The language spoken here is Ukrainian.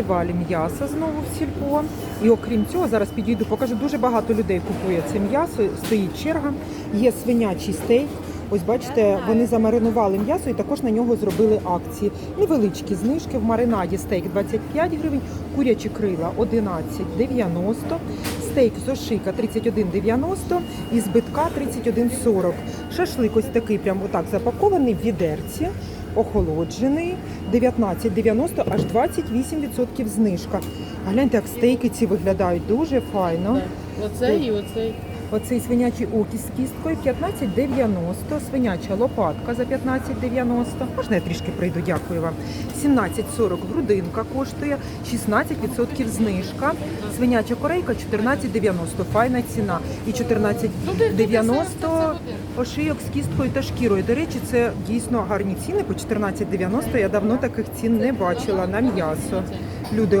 фестиваль м'яса знову в сільпо. І окрім цього, зараз підійду, покажу, дуже багато людей купує це м'ясо, стоїть черга. Є свинячий стейк. Ось бачите, вони замаринували м'ясо і також на нього зробили акції. Невеличкі знижки в маринаді стейк 25 гривень, курячі крила 11,90, стейк з ошика 31,90 і збитка 31,40. Шашлик ось такий прям отак запакований в відерці, охолоджений 19,90, аж 28% знижка. Гляньте, як стейки ці виглядають дуже файно. Оцей і оцей. Оцей свинячий окіс з кісткою 15,90, свиняча лопатка за 15,90. Можна я трішки прийду, дякую вам. 17,40 грудинка коштує, 16% знижка. Свиняча корейка 14,90, файна ціна. І 14,90 ошийок з кісткою та шкірою. До речі, це дійсно гарні ціни по 14,90. Я давно таких цін не бачила на м'ясо. Люди